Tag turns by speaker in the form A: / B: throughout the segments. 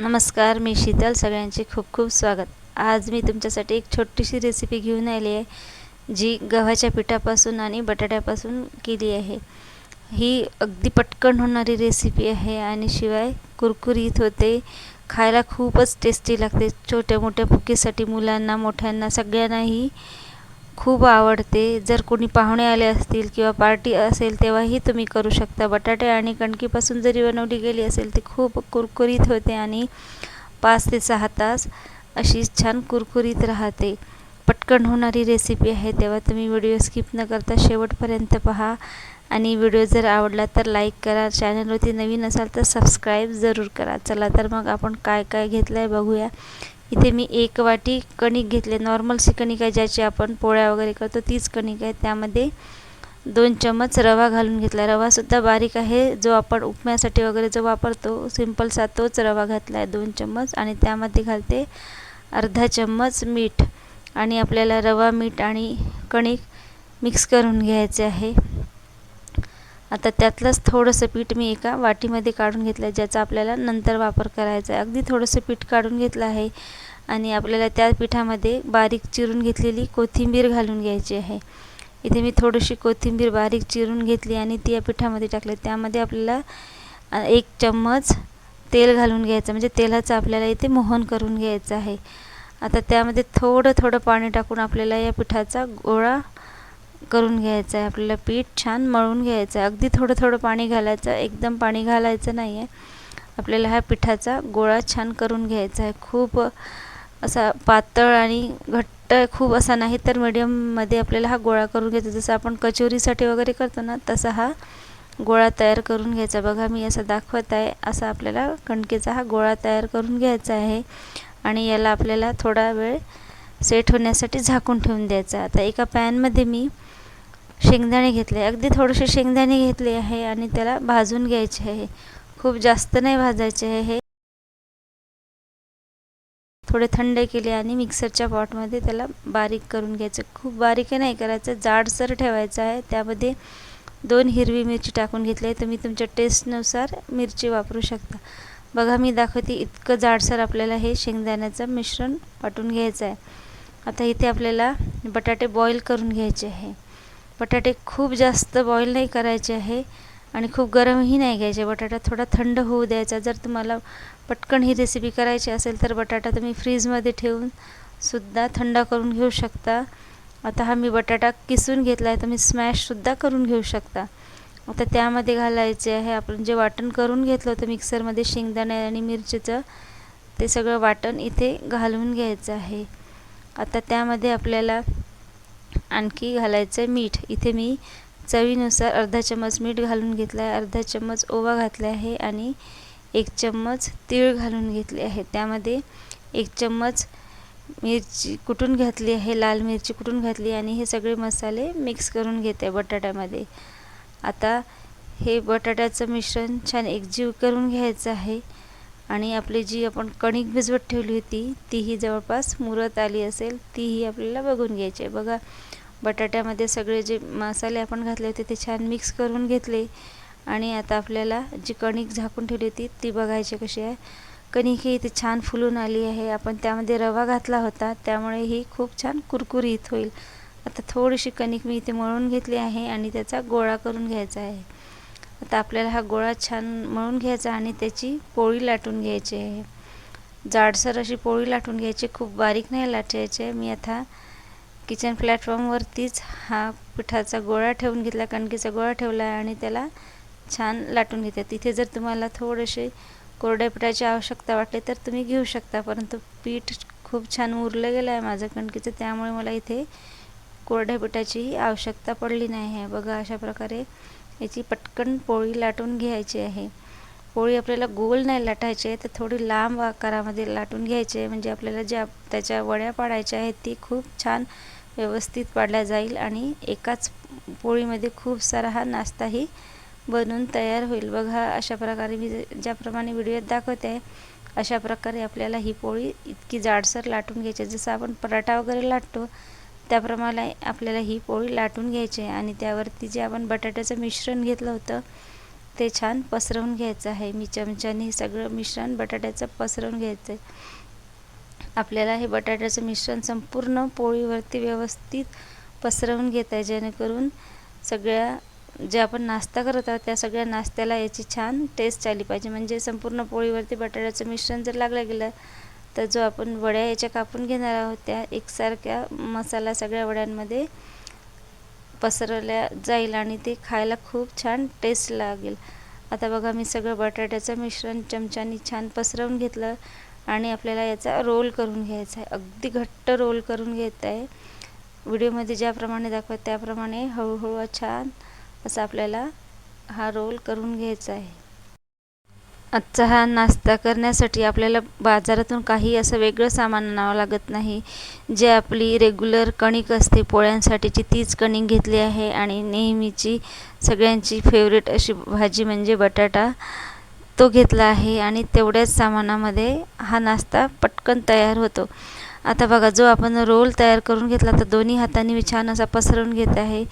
A: नमस्कार मी शीतल. सगळ्यांचे खूप खूप स्वागत. आज मी तुमच्यासाठी एक छोटीशी रेसिपी घेऊन आली आहे जी गव्हाच्या पिठापासून आणि बटाट्यापासून केली आहे. ही अगदी पटकन होणारी रेसिपी आहे आणि शिवाय कुरकुरीत होते खायला खूपच टेस्टी लागते. छोट्या मोठ्या भुकेसाठी मुलांना मोठ्यांना सगळ्यांनाही खूप आवडते. जर कोणी पाहुणे आले असतील किंवा पार्टी असेल तेव्हाही तुम्ही करू शकता. बटाटे आणि कणकीपासून जरी बनवली गेली असेल ती खूप कुरकुरीत होते आणि पाच ते सहा तास अशी छान कुरकुरीत राहते. पटकन होणारी रेसिपी आहे तेव्हा तुम्ही व्हिडिओ स्किप न करता शेवटपर्यंत पहा. आणि व्हिडिओ जर आवडला तर लाईक करा. चॅनलवरती नवीन असाल तर सबस्क्राईब जरूर करा. चला तर मग आपण काय काय घेतलं आहे बघूया. इथे मी एक वाटी कणिक घेतले. नॉर्मलशी कणिक आहे ज्याची आपण पोळ्या वगैरे करतो तीच कणिक आहे. त्यामध्ये दोन चम्मच रवा घालून घेतला. रवासुद्धा बारीक आहे. जो आपण उपम्यासाठी वगैरे जो वापरतो सिंपलसा तोच रवा घातला आहे दोन चम्मच. आणि त्यामध्ये घालते अर्धा चम्मच मीठ. आणि आपल्याला रवा मीठ आणि कणिक मिक्स करून घ्यायचे आहे. आता त्यातलंच थोडंसं पीठ मी एका वाटीमध्ये काढून घेतलं आहे ज्याचा आपल्याला नंतर वापर करायचा आहे. अगदी थोडंसं पीठ काढून घेतलं आहे आणि आपल्याला त्या पिठामध्ये बारीक चिरून घेतलेली कोथिंबीर घालून घ्यायची आहे. इथे मी थोडीशी कोथिंबीर बारीक चिरून घेतली आणि ती या पिठामध्ये टाकली. त्यामध्ये आपल्याला एक चम्मच तेल घालून घ्यायचं म्हणजे तेलाचं आपल्याला इथे मोहन करून घ्यायचं आहे. आता त्यामध्ये थोडं थोडं पाणी टाकून आपल्याला या पिठाचा गोळा करून घ्यायचं आहे आपल्याला पीठ छान मळून घ्यायचं आहे अगदी थोडं थोडं पाणी घालायचं एकदम पाणी घालायचं नाही आहे आपल्याला ह्या पिठाचा गोळा छान करून घ्यायचा आहे खूप असा पातळ आणि घट्ट खूप असा नाही तर मीडियममध्ये आपल्याला हा गोळा करून घ्यायचा. जसं आपण कचोरीसाठी वगैरे करतो ना तसा हा गोळा तयार करून घ्यायचा. बघा मी असं दाखवत आहे असा आपल्याला कणकेचा हा गोळा तयार करून घ्यायचा आहे. आणि याला आपल्याला थोडा वेळ सेट होण्यासाठी झाकून ठेवून द्यायचा. आता एका पॅनमध्ये मी शेंगदाणे घेतले. अगदी थोडेसे शेंगदाणे घेतले आहे आणि त्याला भाजून घ्यायचे आहे. खूप जास्त नाही भाजायचे आहे हे. थोडे थंड केले आणि मिक्सरच्या पॉटमध्ये त्याला बारीक करून घ्यायचं. खूप बारीक नाही करायचं. जाडसर ठेवायचं आहे. त्यामध्ये दोन हिरवी मिरची टाकून घेतली आहे. तुम्ही तुमच्या टेस्टनुसार मिरची वापरू शकता. बघा मी दाखवते. इतकं जाडसर आपल्याला हे शेंगदाण्याचं मिश्रण वाटून घ्यायचं आहे. आता इथे आपल्याला बटाटे बॉईल करून घ्यायचे आहे. बटाटे खूप जास्त बॉईल नाही करायचे आहे आणि खूप गरमही नाही घ्यायचे. बटाटा थोडा थंड होऊ द्यायचा. जर तुम्हाला पटकन ही रेसिपी करायची असेल तर बटाटा तुम्ही फ्रीजमध्ये ठेवून सुद्धा थंड करून घेऊ शकता. आता हा मी बटाटा किसून घेतला आहे तुम्ही स्मॅशसुद्धा करून घेऊ शकता. आता त्यामध्ये घालायचे आहे. आपण जे वाटण करून घेतलं होतं मिक्सरमध्ये शेंगदाणे आणि मिरचीचं ते सगळं वाटण इथे घालून घ्यायचं आहे. आता त्यामध्ये आपल्याला आणखी घालायचं आहे मीठ. इथे मी चवीनुसार अर्धा चम्मच मीठ घालून घेतलं आहे अर्धा चम्मच ओवा घातला आहे आणि एक चम्मच तीळ घालून घेतले आहे. त्यामध्ये एक चम्मच मिरची कुटून घातली आहे लाल मिरची कुटून घातली आणि हे सगळे मसाले मिक्स करून घेते बटाट्यामध्ये. आता हे बटाट्याचं मिश्रण छान एकजीव करून घ्यायचं आहे आणि आपली जी आपण कणिक भिजवत ठेवली होती तीही जवळपास मुरत आली असेल तीही आपल्याला बघून घ्यायची आहे. बघा बटाट्यामध्ये सगळे जे मसाले आपण घातले होते ते छान मिक्स करून घेतले. आणि आता आपल्याला जी कणिक झाकून ठेवली होती ती बघायची कशी आहे. कणिक ही इथे छान फुलून आली आहे. आपण त्यामध्ये रवा घातला होता त्यामुळे ही खूप छान कुरकुरीत होईल. आता थोडीशी कणिक मी इथे मळून घेतली आहे आणि त्याचा गोळा करून घ्यायचा आहे. आता आपल्याला हा गोळा छान मळून घ्यायचा आणि त्याची पोळी लाटून घ्यायची आहे. जाडसर अशी पोळी लाटून घ्यायची खूप बारीक नाही लाटायची मी आता किचन प्लॅटफॉर्मवरतीच हा पिठाचा गोळा ठेवून घेतला. कणकीचा गोळा ठेवला आहे आणि त्याला छान लाटून घेते. तिथे जर तुम्हाला थोडेसे कोरड्या पिठाची आवश्यकता वाटली तर तुम्ही घेऊ शकता. परंतु पीठ खूप छान उरलं गेलं आहे माझं. कणकीचं त्यामुळे मला इथे कोरड्या पिठाचीही आवश्यकता पडली नाही आहे. बघा अशा प्रकारे याची पटकन पोळी लाटून घ्यायची आहे. पोळी आपल्याला गोल नाही लाटायची आहे तर थोडी लांब आकारामध्ये लाटून घ्यायची आहे. म्हणजे आपल्याला ज्या त्याच्या वड्या पाडायच्या आहेत ती खूप छान व्यवस्थित पाडल्या जाईल आणि एकाच पोळीमध्ये खूप सारा हा नाश्ताही बनून तयार होईल. बघा अशा प्रकारे मी ज्याप्रमाणे व्हिडिओत दाखवते आहे अशा प्रकारे आपल्याला ही पोळी इतकी जाडसर लाटून घ्यायची. जसं आपण पराठा वगैरे लाटतो त्याप्रमाणे आपल्याला ही पोळी लाटून घ्यायची आहे. आणि त्यावरती जे आपण बटाट्याचं मिश्रण घेतलं होतं ते छान पसरवून घ्यायचं आहे. मी चमच्याने हे सगळं मिश्रण बटाट्याचं पसरवून घ्यायचं आहे आपल्याला हे बटाट्याचं मिश्रण संपूर्ण पोळीवरती व्यवस्थित पसरवून घेत आहे जेणेकरून सगळ्या जे आपण नाश्ता करत आहोत त्या सगळ्या नाश्त्याला याची छान टेस्ट आली पाहिजे. म्हणजे संपूर्ण पोळीवरती बटाट्याचं मिश्रण जर लागलं गेलं तर जो आपण वड्या याच्या कापून घेणार आहोत त्या एकसारख्या मसाला सगळ्या वड्यांमध्ये पसरवल्या जाईल आणि ते खायला खूप छान टेस्ट लागेल. आता बघा मी सगळं बटाट्याचं मिश्रण चमच्यानी छान पसरवून घेतलं. आणि आपल्याला याचा रोल करून घ्यायचा आहे. अगदी घट्ट रोल करून घेत आहे. व्हिडिओमध्ये ज्याप्रमाणे दाखवत त्याप्रमाणे हळूहळू छान असा आपल्याला हा रोल करून घ्यायचा आहे. आजचा हा नाश्ता करण्यासाठी आपल्याला बाजारातून काही असं वेगळं सामान आणावं लागत नाही. जे आपली रेग्युलर कणिक असते पोळ्यांसाठीची तीच कणिक घेतली आहे आणि नेहमीची सगळ्यांची फेवरेट अशी भाजी म्हणजे बटाटा. तो घेतला आहे आणि तेवढ्याच सामानामध्ये हा नाश्ता पटकन तयार होतो. आता बघा जो आपण रोल तयार करून घेतला तर दोन्ही हातांनी मी छान असा पसरवून घेत आहे.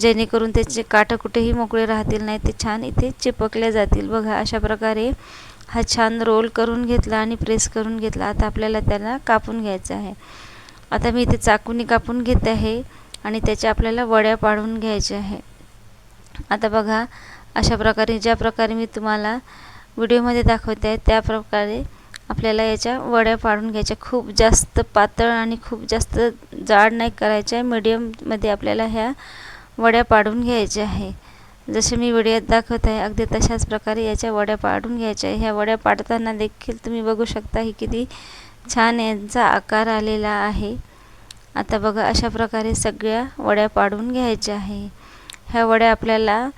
A: जेणेकरून त्याचे काठं कुठेही मोकळे राहतील नाही ते छान इथे चिपकले जातील. बघा अशा प्रकारे हा छान रोल करून घेतला आणि प्रेस करून घेतला. आता आपल्याला त्याला कापून घ्यायचं आहे. आता मी इथे चाकूनी कापून घेत आहे आणि त्याच्या आपल्याला वड्या पाडून घ्यायच्या आहे. आता बघा अशा प्रकारे ज्या प्रकारे मी तुम्हाला व्हिडिओमध्ये दाखवते आहे त्याप्रकारे आपल्याला याच्या वड्या पाडून घ्यायच्या. खूप जास्त पातळ आणि खूप जास्त जाड नाही करायच्या. मीडियममध्ये आपल्याला ह्या वड्या पाडून घ्यायच्या आहे. जसे मी व्हिडिओत दाखवत आहे अगदी तशाच प्रकारे याच्या वड्या पाडून घ्यायच्या आहे. ह्या वड्या पाडताना देखील तुम्ही बघू शकता ही किती छान यांचा आकार आलेला आहे. आता बघा अशा प्रकारे सगळ्या वड्या पाडून घ्यायच्या आहे. ह्या वड्या आपल्याला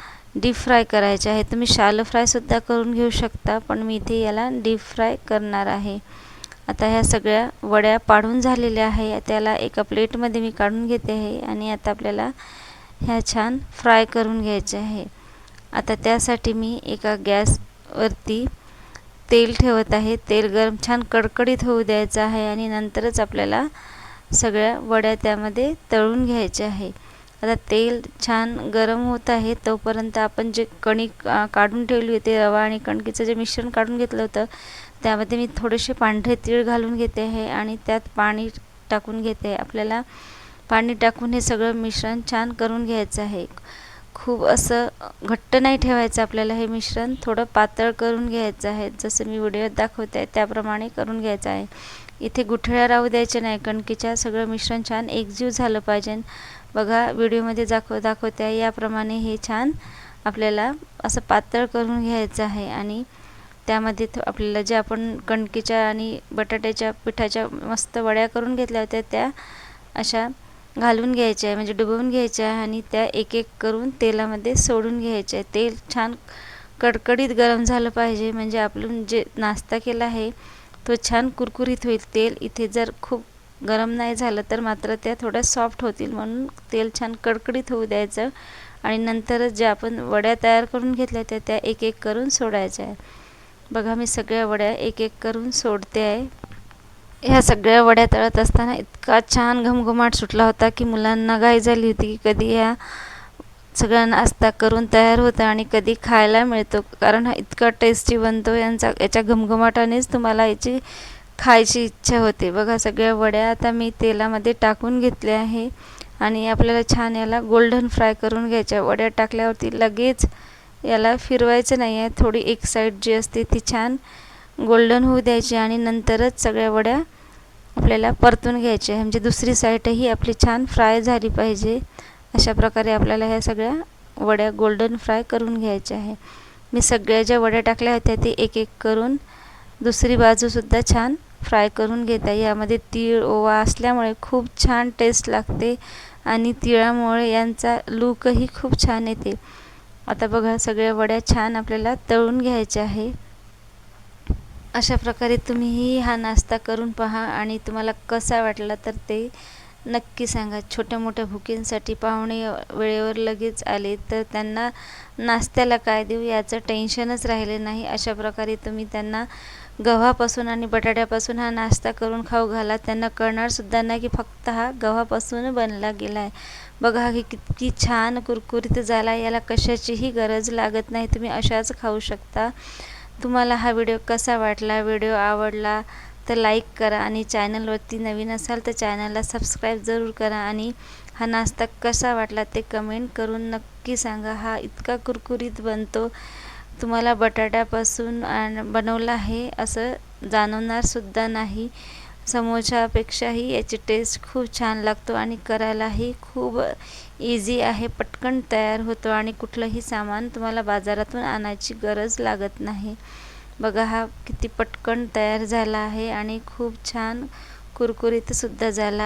A: डीप फ्राय करायचे आहे. तुम्ही शालो फ्रायसुद्धा करून घेऊ शकता पण मी इथे याला डीप फ्राय करणार आहे. आता ह्या सगळ्या वड्या पाडून झालेल्या आहे. त्याला एका प्लेटमध्ये मी काढून घेते आहे आणि आता आपल्याला ह्या छान फ्राय करून घ्यायच्या आहे. आता त्यासाठी मी एका गॅसवरती तेल ठेवत आहे. तेल गरम छान कडकडीत होऊ द्यायचं आहे आणि नंतरच आपल्याला सगळ्या वड्या त्यामध्ये तळून घ्यायच्या आहे. आता तेल छान गरम होत आहे तोपर्यंत आपण जे कणिक काढून ठेवली होती रवा आणि कणकीचं जे मिश्रण काढून घेतलं होतं त्यामध्ये मी थोडेसे पांढरे तीळ घालून घेते आहे आणि त्यात पाणी टाकून घेते. आपल्याला पाणी टाकून हे सगळं मिश्रण छान करून घ्यायचं आहे. खूप असं घट्ट नाही ठेवायचं आपल्याला हे मिश्रण थोडं पातळ करून घ्यायचं आहे. जसं मी व्हिडिओत दाखवते आहे त्याप्रमाणे करून घ्यायचं आहे. इथे गुठळ्या राहू द्यायच्या नाही कणकीच्या सगळं मिश्रण छान एकजीव झालं पाहिजे. बघा व्हिडिओमध्ये दाखव दाखवते आहे. याप्रमाणे हे छान आपल्याला असं पातळ करून घ्यायचं आहे आणि त्यामध्ये आपल्याला जे आपण कणकीच्या आणि बटाट्याच्या पिठाच्या मस्त वड्या करून घेतल्या होत्या त्या अशा घालून घ्यायच्या आहे. म्हणजे डुबवून घ्यायच्या आहे आणि त्या एक एक करून तेलामध्ये सोडून घ्यायच्या आहे. तेल छान कडकडीत गरम झालं पाहिजे. म्हणजे आपण जे नाश्ता केला आहे तो छान कुरकुरीत होईल. तेल इथे जर खूप गरम नाही झालं तर मात्र त्या थोड्या सॉफ्ट होतील म्हणून तेल छान कडकडीत होऊ द्यायचं. आणि नंतरच ज्या आपण वड्या तयार करून घेतल्या त्या त्या एक एक करून सोडायच्या आहे बघा मी सगळ्या वड्या एक एक करून सोडते आहे. ह्या सगळ्या वड्या तळत असताना इतका छान घमघमाट सुटला होता की मुलांना घाई झाली होती की कधी ह्या सगळा नाश्ता करून तयार होता आणि कधी खायला मिळतो. कारण हा इतका टेस्टी बनतो यांचा याच्या घमघमाटानेच तुम्हाला याची खायची इच्छा होते. बघा सगळ्या वड्या आता मी तेलामध्ये टाकून घेतल्या आहे. आणि आपल्याला छान याला गोल्डन फ्राय करून घ्यायच्या. वड्या टाकल्यावरती लगेच याला फिरवायचं नाही आहे थोडी एक साईड जी असते ती छान गोल्डन होऊ द्यायची आणि नंतरच सगळ्या वड्या आपल्याला परतून घ्यायच्या आहे. म्हणजे दुसरी साईडही आपली छान फ्राय झाली पाहिजे. अशा प्रकारे आपल्याला ह्या सगळ्या वड्या गोल्डन फ्राय करून घ्यायच्या आहे. मी सगळ्या ज्या वड्या टाकल्या होत्या ते एक एक करून दुसरी बाजूसुद्धा छान फ्राय करून घेता. यामध्ये तीळ ओवा असल्यामुळे खूप छान टेस्ट लागते आणि तिळामुळे यांचा लूकही खूप छान येते. आता बघा सगळ्या वड्या छान आपल्याला तळून घ्यायच्या आहे. अशा प्रकारे तुम्हीही हा नाश्ता करून पहा आणि तुम्हाला कसा वाटला तर ते नक्की सांगा. छोट्या मोठ्या भुकींसाठी पाहुणे वेळेवर लगेच आले तर त्यांना नाश्त्याला काय देऊ याचं टेन्शनच राहिले नाही. अशा प्रकारे तुम्ही त्यांना गव्हापासून आणि बटाट्यापासून हा नाश्ता करून खाऊ घाला त्यांना कळणारसुद्धा नाही की फक्त हा गव्हापासून बनला गेला आहे बघा हा किती छान कुरकुरीत झाला आहे याला कशाचीही गरज लागत नाही. तुम्ही अशाच खाऊ शकता. तुम्हाला हा व्हिडिओ कसा वाटला व्हिडिओ आवडला तर लाईक करा आणि चॅनलवरती नवीन असाल तर चॅनलला सबस्क्राईब जरूर करा आणि हा नाश्ता कसा वाटला ते कमेंट करून नक्की सांगा. हा इतका कुरकुरीत बनतो. तुम्हाला बटाट्यापासून आण बनवलं आहे असं जाणवणारसुद्धा नाही. समोसापेक्षाही याची टेस्ट खूप छान लागतो आणि करायलाही खूप इझी आहे. पटकन तयार होतो आणि कुठलंही सामान तुम्हाला बाजारातून आणायची गरज लागत नाही. बघा हा किती पटकन तयार झाला आहे आणि खूप छान कुरकुरीतसुद्धा झाला